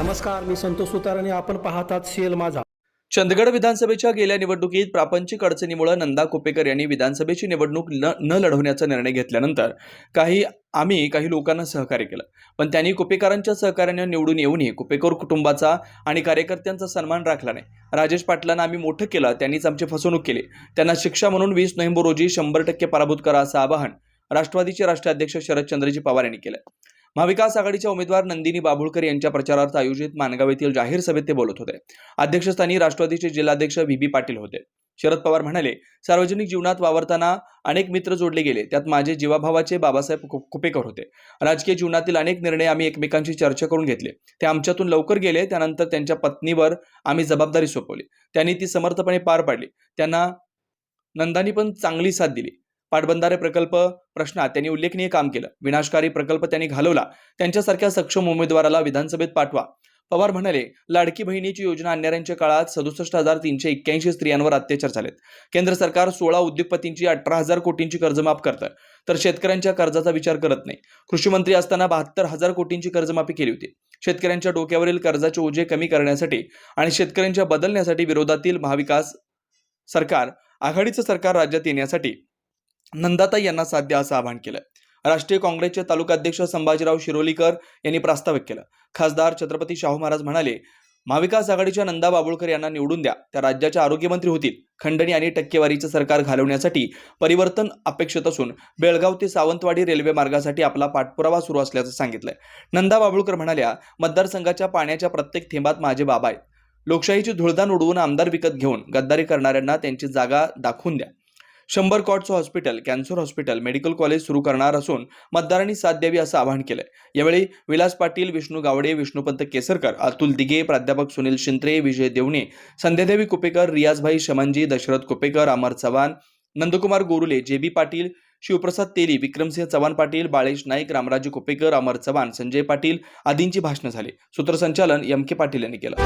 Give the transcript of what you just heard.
नमस्कार मी संतोष सुतार आणि आपण पाहतात सीएल माझा. चंदगड विधानसभेच्या गेल्या निवडणुकीत प्रापंचिक अडचणीमुळे नंदा कुपेकर यांनी विधानसभेची निवडणूक न न लढवण्याचा निर्णय घेतल्यानंतर काही आम्ही काही लोकांना सहकार्य केलं. पण त्यांनी कुपेकरांच्या सहकार्याने निवडून येऊनही कुपेकर कुटुंबाचा आणि कार्यकर्त्यांचा सन्मान राखला नाही. राजेश पाटलांना आम्ही मोठं केलं त्यांनीच आमची फसवणूक केली. त्यांना शिक्षा म्हणून वीस नोव्हेंबर रोजी शंभर टक्के पराभूत करा असं आवाहन राष्ट्रवादीचे राष्ट्राध्यक्ष शरदचंद्रजी पवार यांनी केलं. महाविकास आघाडीच्या उमेदवार नंदिनी बाभुळकर यांच्या प्रचारार्थ आयोजित माणगाव येथील जाहीर सभेत ते बोलत होते. अध्यक्षस्थानी राष्ट्रवादीचे जिल्हाध्यक्ष व्ही बी पाटील होते. शरद पवार म्हणाले सार्वजनिक जीवनात वावरताना अनेक मित्र जोडले गेले. त्यात माझे जीवाभावाचे बाबासाहेब कुपेकर होते. राजकीय जीवनातील अनेक निर्णय आम्ही एकमेकांशी चर्चा करून घेतले. ते आमच्यातून लवकर गेले. त्यानंतर त्यांच्या पत्नीवर आम्ही जबाबदारी सोपवली. त्यांनी ती समर्थपणे पार पाडली. त्यांना नंदानी पण चांगली साथ दिली. पाटबंधारे प्रकल्प प्रश्नात त्यांनी उल्लेखनीय काम केलं. विनाशकारी प्रकल्प त्यांनी घालवला. त्यांच्यासारख्या सक्षम उमेदवाराला विधानसभेत पाठवा. पवार म्हणाले लाडकी बहिणीची योजना आणणाऱ्यांच्या काळात सदुसष्ट हजार तीनशे एक्क्याऐंशी स्त्रियांवर अत्याचार झालेत. केंद्र सरकार सोळा उद्योगपतींची अठरा हजार कोटींची कर्जमाफ करतं. तर शेतकऱ्यांच्या कर्जाचा विचार करत नाही. कृषी मंत्री असताना बहात्तर हजार कोटींची कर्जमाफी केली होती. शेतकऱ्यांच्या डोक्यावरील कर्जाचे ओझे कमी करण्यासाठी आणि शेतकऱ्यांच्या बदलण्यासाठी विरोधातील महाविकास सरकार आघाडीचं सरकार राज्यात येण्यासाठी नंदाताई यांना साध्य असं आवाहन केलं राष्ट्रीय काँग्रेसचे तालुकाध्यक्ष संभाजीराव शिरोलीकर यांनी प्रास्ताविक केलं. खासदार छत्रपती शाहू महाराज म्हणाले महाविकास आघाडीच्या नंदा बाबुळकर यांना निवडून द्या. त्या राज्याच्या आरोग्यमंत्री होतील. खंडणी आणि टक्केवारीचं सरकार घालवण्यासाठी परिवर्तन अपेक्षित असून बेळगाव ते सावंतवाडी रेल्वे मार्गासाठी आपला पाठपुरावा सुरू असल्याचं सांगितलंय. नंदा बाबुळकर म्हणाल्या मतदारसंघाच्या पाण्याच्या प्रत्येक थेंबात माझे बाबा आहेत. लोकशाहीची धुळदान उडवून आमदार विकत घेऊन गद्दारी करणाऱ्यांना त्यांची जागा दाखवून द्या. शंभर कॉटचं hospital cancer hospital medical college सुरू करणार असून मतदारांनी साथ द्यावी असं आवाहन केलंय. यावेळी विलास पाटील विष्णू गावडे विष्णुपंत केसरकर अतुल दिगे प्राध्यापक सुनील शिंत्रे विजय देवणे संध्यादेवी कुपेकर रियाजभाई शमनजी दशरथ कुपेकर अमर चव्हाण नंदकुमार गोरुले जे बी पाटील शिवप्रसाद तेली विक्रमसिंह चव्हाण पाटील बाळेश नाईक रामराजे कुपेकर अमर चव्हाण संजय पाटील आदींची भाषणं झाली. सूत्रसंचालन एम के पाटील यांनी केलं.